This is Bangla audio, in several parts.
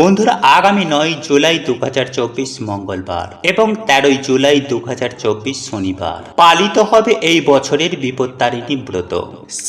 বন্ধুরা, আগামী নয় জুলাই দু হাজার চব্বিশ মঙ্গলবার এবং তেরোই জুলাই দু হাজার চব্বিশ শনিবার পালিত হবে এই বছরের বিপত্তারিণী ব্রত।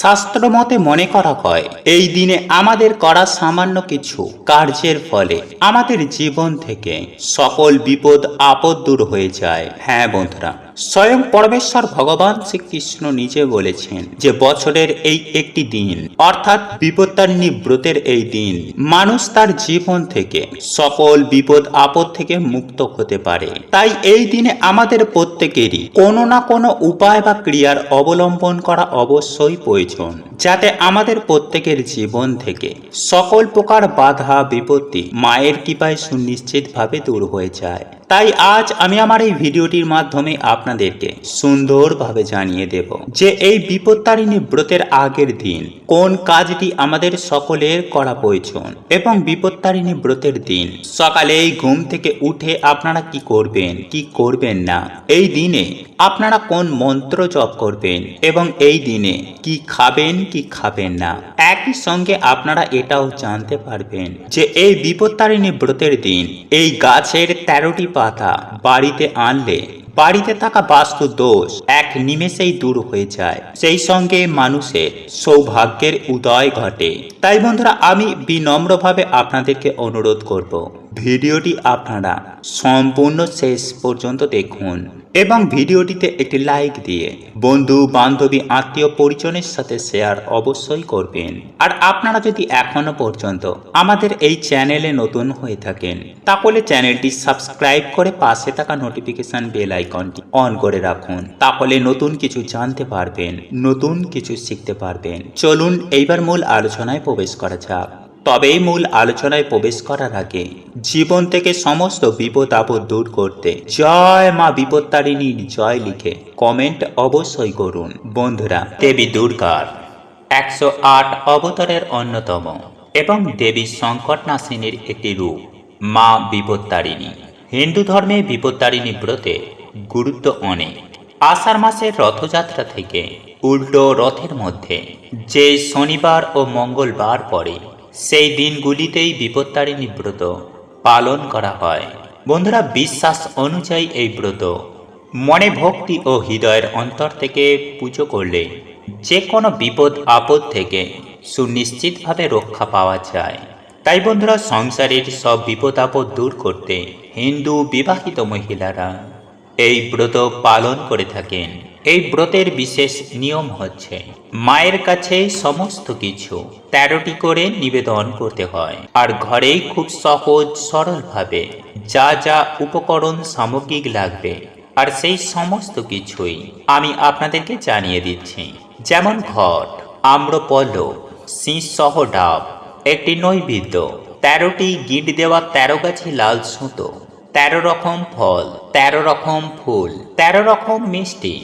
শাস্ত্র মতে মনে করা হয়, এই দিনে আমাদের করা সামান্য কিছু কার্যের ফলে আমাদের জীবন থেকে সকল বিপদ, আপদ দূর হয়ে যায়। হ্যাঁ বন্ধুরা স্বয়ং পরমেশ্বর ভগবান শ্রীকৃষ্ণ নিজে বলেছেন যে বছরের এই একটি দিন, অর্থাৎ বিপত্তারিণী ব্রতের এই দিন, মানুষ তার জীবন থেকে, সকল বিপদ আপদ থেকে মুক্ত হতে পারে। তাই এই দিনে আমাদের প্রত্যেকেরই কোনো না কোনো উপায় বা ক্রিয়ার অবলম্বন করা অবশ্যই প্রয়োজন, যাতে আমাদের প্রত্যেকের জীবন থেকে সকল প্রকার বাধা, বিপত্তি মায়ের কৃপায় সুনিশ্চিতভাবে দূর হয়ে যায়। তাই আজ আমি আমার এই ভিডিওটির মাধ্যমে আপনাদেরকে সুন্দরভাবে জানিয়ে দেব যে এই বিপত্তারিণী ব্রতের আগের দিন কোন কাজটি আমাদের সকলের করা প্রয়োজন এবং বিপত্তারিণী ব্রতের দিন সকালেই ঘুম থেকে উঠে আপনারা কি করবেন কি করবেন না, এই দিনে আপনারা কোন মন্ত্র জপ করবেন এবং এই দিনে কি খাবেন কি খাবেন না। একই সঙ্গে আপনারা এটাও জানতে পারবেন যে এই বিপত্তারিণী ব্রতের দিন এই গাছের তেরোটি পাতা বাড়িতে আনলে, বাড়িতে থাকা বাস্তু দোষ এক নিমেষেই দূর হয়ে যায়। সেই সঙ্গে মানুষের সৌভাগ্যের উদয় ঘটে। তাই বন্ধুরা, আমি বিনম্রভাবে আপনাদেরকে অনুরোধ করব, ভিডিওটি আপনারা সম্পূর্ণ শেষ পর্যন্ত দেখুন। এবং ভিডিওটিতে একটি লাইক দিয়ে বন্ধু, বান্ধবী, আত্মীয় পরিজনের সাথে শেয়ার অবশ্যই করবেন। আর আপনারা যদি এখনও পর্যন্ত আমাদের এই চ্যানেলে নতুন হয়ে থাকেন, তাহলে চ্যানেলটি সাবস্ক্রাইব করে পাশে থাকা নোটিফিকেশন বেল আইকনটি অন করে রাখুন। তাহলে নতুন কিছু জানতে পারবেন, নতুন কিছু শিখতে পারবেন। চলুন, এইবার মূল আলোচনায় প্রবেশ করা যাক। তবে মূল আলোচনায় প্রবেশ করার আগে জীবন থেকে সমস্ত বিপদ আপদ দূর করতে জয় মা বিপত্তারিণীর জয় লিখে কমেন্ট অবশ্যই করুন। বন্ধুরা, দেবী দুর্গার একশো আট অবতারের অন্যতম এবং দেবী সংকটনাশিনীর একটি রূপ, মা বিপত্তারিণী। হিন্দু ধর্মে বিপত্তারিণী ব্রতে গুরুত্ব অনেক। আষাঢ় মাসের রথযাত্রা থেকে উল্টো রথের মধ্যে যে শনিবার ও মঙ্গলবার পড়ে সেই দিনগুলিতেই বিপত্তারিণী ব্রত পালন করা হয়। বন্ধুরা, বিশ্বাস অনুযায়ী এই ব্রত মনে ভক্তি ও হৃদয়ের অন্তর থেকে পুজো করলে যে কোনো বিপদ, আপদ থেকে সুনিশ্চিতভাবে রক্ষা পাওয়া যায়। তাই বন্ধুরা, সংসারের সব বিপদ, আপদ দূর করতে হিন্দু বিবাহিত মহিলারা এই ব্রত পালন করে থাকেন। এই ব্রতের বিশেষ নিয়ম হচ্ছে মায়ের কাছে সমস্ত কিছু তেরোটি করে নিবেদন করতে হয়। আর ঘরেই খুব সহজ, সরলভাবে যা যা উপকরণ সামগ্রিক লাগবে, আর সেই সমস্ত কিছুই আমি আপনাদেরকে জানিয়ে দিচ্ছি। যেমন ঘট আম্রপল্ল শীষ ডাব, একটি নৈবেদ্য, তেরোটি গিট দেওয়া তেরো গাছি লাল সুতো, তেরো রকম ফল, তেরো রকম ফুল, তেরো রকম মিষ্টি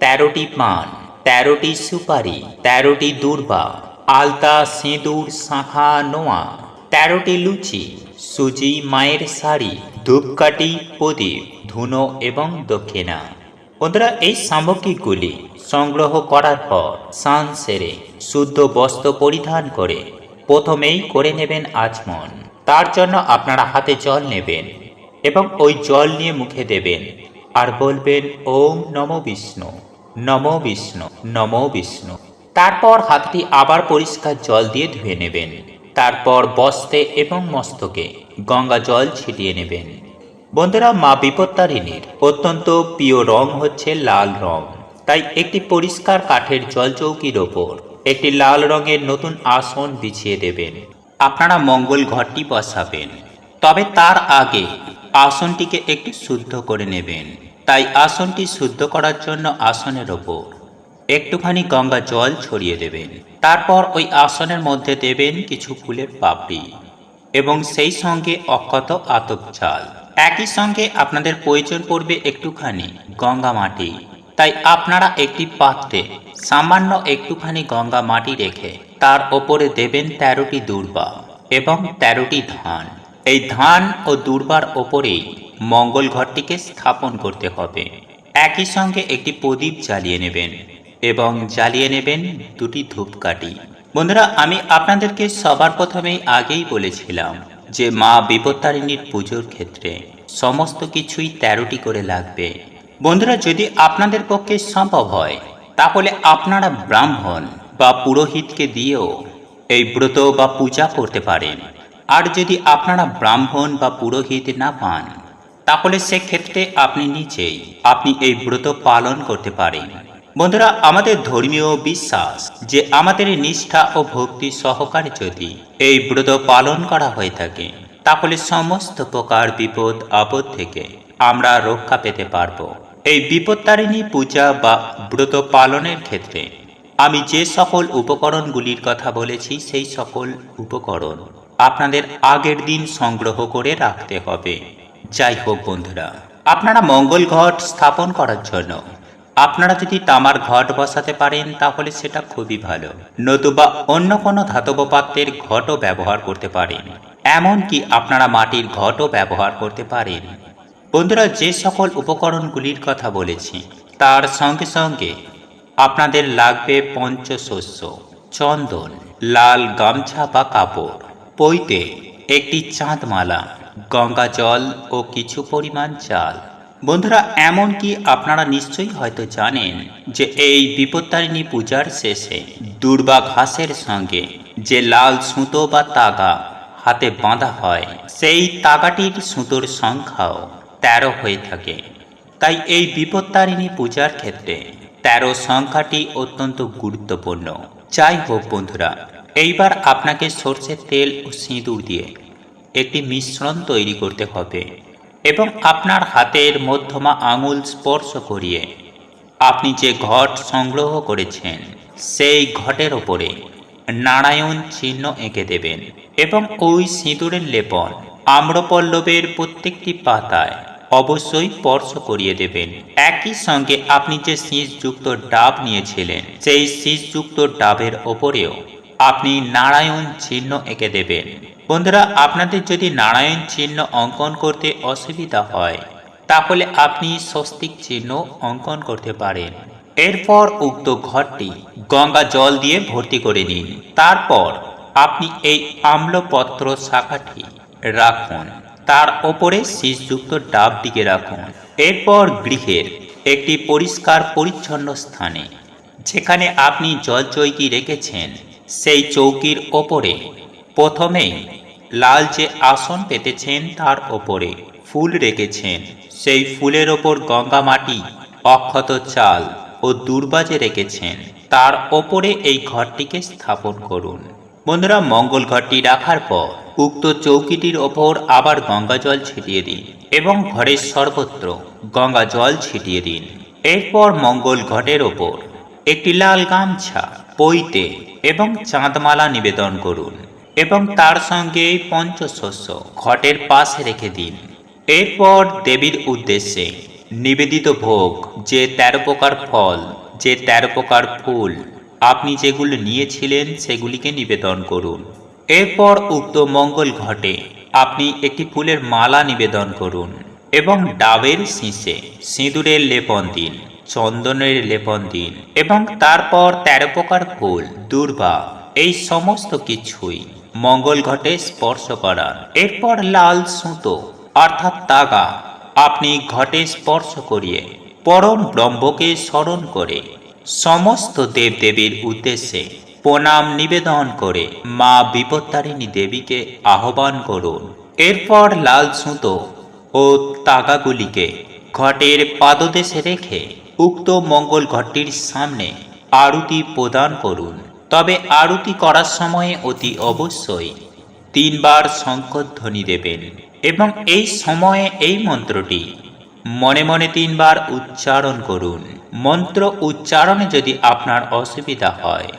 তেরোটি পান তেরোটি সুপারি, তেরোটি দুর্বা, আলতা, সিঁদুর, শাঁখা, নোয়া, তেরোটি লুচি, সুজি, মায়ের শাড়ি, ধূপকাঠি, প্রদীপ, ধুনো এবং দক্ষিণা। বন্ধুরা, এই সামগ্রীগুলি সংগ্রহ করার পর সান সেরে শুদ্ধ বস্ত্র পরিধান করে প্রথমেই করে নেবেন আচমন। তার জন্য আপনারা হাতে জল নেবেন এবং ওই জল নিয়ে মুখে দেবেন আর বলবেন, ওম নম বিষ্ণু। নম বিষ্ণু নম বিষ্ণু। তারপর হাতটি আবার পরিষ্কার জল দিয়ে ধুয়ে নেবেন। তারপর বস্তে এবং মস্তকে গঙ্গা জল ছিটিয়ে নেবেন। বন্ধুরা, মা বিপত্তারিণীর অত্যন্ত প্রিয় রং হচ্ছে লাল রং। তাই একটি পরিষ্কার কাঠের জল চৌকির ওপর একটি লাল রঙের নতুন আসন বিছিয়ে দেবেন। আপনারা মঙ্গল ঘরটি বসাবেন। তবে তার আগে আসনটিকে একটু শুদ্ধ করে নেবেন। তাই আসনটি শুদ্ধ করার জন্য আসনের ওপর একটুখানি গঙ্গা জল ছড়িয়ে দেবেন। তারপর ওই আসনের মধ্যে দেবেন কিছু ফুলের পাপড়ি এবং সেই সঙ্গে অক্ষত আতপ চাল। একই সঙ্গে আপনাদের প্রয়োজন পড়বে একটুখানি গঙ্গা মাটি। তাই আপনারা একটি পাত্রে সামান্য একটুখানি গঙ্গা মাটি রেখে তার ওপরে দেবেন তেরোটি দুর্বা এবং তেরোটি ধান। এই ধান ও দুর্বার ওপরেই মঙ্গল ঘরটিকে স্থাপন করতে হবে। একই সঙ্গে একটি প্রদীপ জ্বালিয়ে নেবেন এবং জ্বালিয়ে নেবেন দুটি ধূপকাঠি। বন্ধুরা, আমি আপনাদেরকে সবার প্রথমেই আগেই বলেছিলাম যে মা বিপত্তারিণীর পুজোর ক্ষেত্রে সমস্ত কিছুই তেরোটি করে লাগবে। বন্ধুরা, যদি আপনাদের পক্ষে সম্ভব হয়, তাহলে আপনারা ব্রাহ্মণ বা পুরোহিতকে দিয়েও এই ব্রত বা পূজা করতে পারেন। আর যদি আপনারা ব্রাহ্মণ বা পুরোহিত না পান তাহলে সেক্ষেত্রে আপনি নিজেই, আপনি এই ব্রত পালন করতে পারেন। বন্ধুরা, আমাদের ধর্মীয় বিশ্বাস যে আমাদের নিষ্ঠা ও ভক্তি সহকারে যদি এই ব্রত পালন করা হয়ে থাকে, তাহলে সমস্ত প্রকার বিপদ, আপদ থেকে আমরা রক্ষা পেতে পারব। এই বিপত্তারিণী পূজা বা ব্রত পালনের ক্ষেত্রে আমি যে সকল উপকরণগুলির কথা বলেছি, সেই সকল উপকরণ আপনাদের আগের দিন সংগ্রহ করে রাখতে হবে। যাই হোক বন্ধুরা, আপনারা মঙ্গল ঘট স্থাপন করার জন্য, আপনারা যদি তামার ঘট বসাতে পারেন, তাহলে সেটা খুবই ভালো। নতুবা অন্য কোনো ধাতব পাত্রের ঘটও ব্যবহার করতে পারেন। এমনকি আপনারা মাটির ঘটও ব্যবহার করতে পারেন। বন্ধুরা, যে সকল উপকরণগুলির কথা বলেছি, তার সঙ্গে সঙ্গে আপনাদের লাগবে পঞ্চশস্য, চন্দন, লাল গামছা বা কাপড় পইতে একটি চাঁদমালা গঙ্গা জল ও কিছু পরিমাণ চাল। বন্ধুরা এমনকি আপনারা নিশ্চয়ই হয়তো জানেন যে এই বিপত্তারিণী পূজার শেষে দুর্বা ঘাসের সঙ্গে যে লাল সুতো বা তাগা হাতে বাঁধা হয়, সেই তাগাটির সুতোর সংখ্যাও তেরো হয়ে থাকে। তাই এই বিপত্তারিণী পূজার ক্ষেত্রে তেরো সংখ্যাটি অত্যন্ত গুরুত্বপূর্ণ। যাই হোক বন্ধুরা, এইবার আপনাকে সর্ষের তেল ও সিঁদুর দিয়ে একটি মিশ্রণ তৈরি করতে হবে এবং আপনার হাতের মধ্যমা আঙুল স্পর্শ করিয়ে আপনি যে ঘট সংগ্রহ করেছেন, সেই ঘটের ওপরে নারায়ণ চিহ্ন এঁকে দেবেন এবং ওই সিঁদুরের লেপন আম্রপল্লবের প্রত্যেকটি পাতায় অবশ্যই স্পর্শ করিয়ে দেবেন। একই সঙ্গে আপনি যে শীষযুক্ত ডাব নিয়েছিলেন, সেই শীষযুক্ত ডাবের ওপরেও আপনি নারায়ণ চিহ্ন এঁকে দেবেন। বন্ধুরা, আপনাদের যদি নারায়ণ চিহ্ন অঙ্কন করতে অসুবিধা হয়, তাহলে আপনি স্বস্তিক চিহ্ন অঙ্কন করতে পারেন। এরপর উক্ত ঘরটি গঙ্গা জল দিয়ে ভর্তি করে নিন। তারপর আপনি এই আম্লপত্র শাখাটি রাখুন। তার ওপরে শীষযুক্ত ডাবটিকে রাখুন। এরপর গৃহের একটি পরিষ্কার পরিচ্ছন্ন স্থানে, যেখানে আপনি জল চৌকি রেখেছেন সেই চৌকির ওপরে। প্রথমেই লাল যে আসন পেতেছেন তার ওপরে ফুল রেখেছেন। সেই ফুলের ওপর গঙ্গা মাটি, অক্ষত চাল ও দুর্বাজে রেখেছেন। তার ওপরে এই ঘরটিকে স্থাপন করুন। বন্ধুরা, মঙ্গল ঘরটি রাখার পর উক্ত চৌকিটির ওপর আবার গঙ্গা জল ছিটিয়ে দিন এবং ঘরের সর্বত্র গঙ্গা জল ছিটিয়ে দিন। এরপর মঙ্গল ঘটের ওপর একটি লাল গামছা পইতে এবং চাঁদমালা নিবেদন করুন এবং তার সঙ্গে পঞ্চশস্য ঘটের পাশে রেখে দিন। এরপর দেবীর উদ্দেশ্যে নিবেদিত ভোগ, যে তেরো প্রকার ফল, যে তেরো প্রকার ফুল, আপনি যেগুলো নিয়েছিলেন সেগুলিকে নিবেদন করুন। এরপর উক্ত মঙ্গল ঘটে, আপনি একটি ফুলের মালা নিবেদন করুন এবং ডাবের শীষে সিঁদুরের লেপন দিন। চন্দনের লেপন দিন এবং তারপর তেরো প্রকার ফুল, দুর্বা, এই সমস্ত কিছুই মঙ্গল ঘটে স্পর্শ করান এরপর লাল সুতো, অর্থাৎ তাগা, আপনি ঘটে স্পর্শ করিয়ে পরম ব্রহ্মকে স্মরণ করে সমস্ত দেবদেবীর উদ্দেশ্যে প্রণাম নিবেদন করে মা বিপত্তারিণী দেবীকে আহ্বান করুন। এরপর লাল সুতো ও তাগাগুলিকে ঘটের পাদদেশে রেখে উক্ত মঙ্গল ঘরটির সামনে আরতি প্রদান করুন। তবে আরতি করার সময়ে অতি অবশ্যই তিনবার শঙ্করধ্বনি দেবেন এবং এই সময়ে এই মন্ত্রটি মনে মনে তিনবার উচ্চারণ করুন। মন্ত্র উচ্চারণে যদি আপনার অসুবিধা হয়,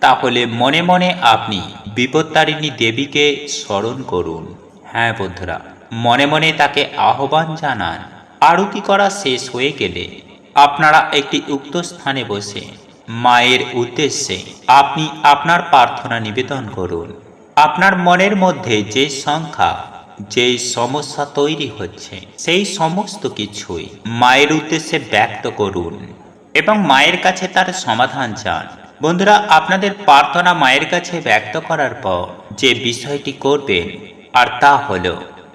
তাহলে মনে মনে আপনি বিপত্তারিণী দেবীকে স্মরণ করুন। হ্যাঁ বন্ধুরা, মনে মনে তাকে আহ্বান জানান। আরতি করা শেষ হয়ে গেলে আপনারা একটি উক্ত স্থানে বসে মায়ের উদ্দেশ্যে আপনি আপনার প্রার্থনা নিবেদন করুন। আপনার মনের মধ্যে যে সংখ্যা, যে সমস্যা তৈরি হচ্ছে, সেই সমস্ত কিছুই মায়ের উদ্দেশ্যে ব্যক্ত করুন এবং মায়ের কাছে তার সমাধান চান। বন্ধুরা, আপনাদের প্রার্থনা মায়ের কাছে ব্যক্ত করার পর যে বিষয়টি করবেন, আর তা হল,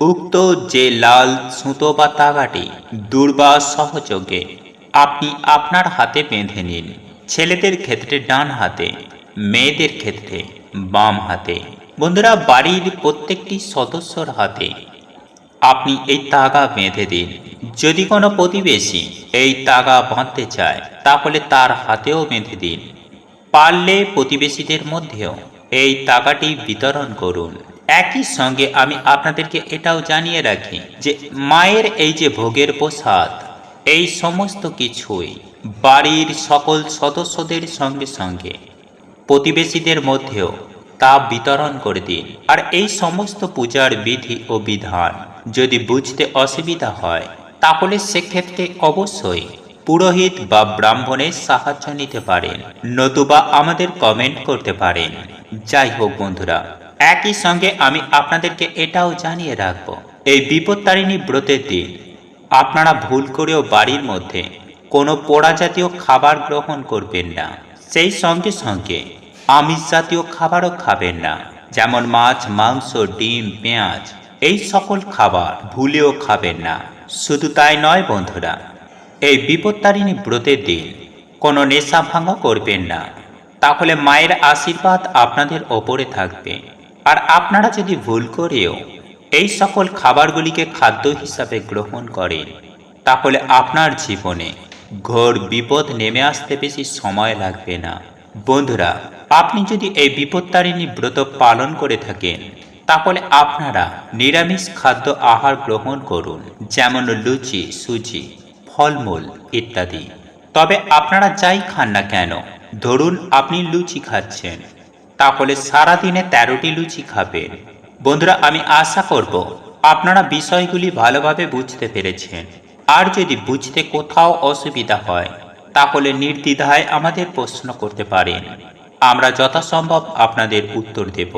উক্ত যে লাল সুতো বা তাগাটি দুর্বা সহযোগে আপনি আপনার হাতে বেঁধে নিন। ছেলেদের ক্ষেত্রে ডান হাতে, মেয়েদের ক্ষেত্রে বাম হাতে। বন্ধুরা, বাড়ির প্রত্যেকটি সদস্যর হাতে আপনি এই তাগা বেঁধে দিন। যদি কোনো প্রতিবেশী এই তাগা বাঁধতে চায়, তাহলে তার হাতেও বেঁধে দিন। পারলে প্রতিবেশীদের মধ্যেও এই টাকাটি বিতরণ করুন। একই সঙ্গে আমি আপনাদেরকে এটাও জানিয়ে রাখি যে, মায়ের এই যে ভোগের প্রসাদ এই সমস্ত কিছুই বাড়ির সকল সদস্যদের সঙ্গে সঙ্গে প্রতিবেশীদের মধ্যেও তা বিতরণ করে দিন। আর এই সমস্ত পূজার বিধি ও বিধান যদি বুঝতে অসুবিধা হয়, তাহলে সেক্ষেত্রে অবশ্যই পুরোহিত বা ব্রাহ্মণের সাহায্য নিতে পারেন, নতুবা আমাদের কমেন্ট করতে পারেন। যাই হোক বন্ধুরা, একই সঙ্গে আমি আপনাদেরকে এটাও জানিয়ে রাখব, এই বিপত্তারিণী ব্রতের দিন আপনারা ভুল করেও বাড়ির মধ্যে কোনো পোড়া জাতীয় খাবার গ্রহণ করবেন না। সেই সঙ্গে সঙ্গে আমিষ জাতীয় খাবারও খাবেন না, যেমন মাছ, মাংস, ডিম, পেঁয়াজ, এই সকল খাবার ভুলেও খাবেন না। শুধু তাই নয় বন্ধুরা, এই বিপত্তারিণী ব্রতের দিন কোনো নেশা ভাঙা করবেন না। তাহলে মায়ের আশীর্বাদ আপনাদের ওপরে থাকবে। আর আপনারা যদি ভুল করেও এই সকল খাবারগুলিকে খাদ্য হিসাবে গ্রহণ করেন। তাহলে আপনার জীবনে ঘোর বিপদ নেমে আসতে বেশি সময় লাগবে না। বন্ধুরা, আপনি যদি এই বিপত্তারিণী ব্রত পালন করে থাকেন, তাহলে আপনারা নিরামিষ খাদ্য আহার গ্রহণ করুন, যেমন লুচি, সুজি, ফলমূল ইত্যাদি। তবে আপনারা যাই খান না কেন, ধরুন আপনি লুচি খাচ্ছেন, তাহলে সারাদিনে তেরোটি লুচি খাবেন। বন্ধুরা, আমি আশা করব আপনারা বিষয়গুলি ভালোভাবে বুঝতে পেরেছেন। আর যদি বুঝতে কোথাও অসুবিধা হয়, তাহলে নির্দ্বিধায় আমাদের প্রশ্ন করতে পারেন। আমরা যথাসম্ভব আপনাদের উত্তর দেব।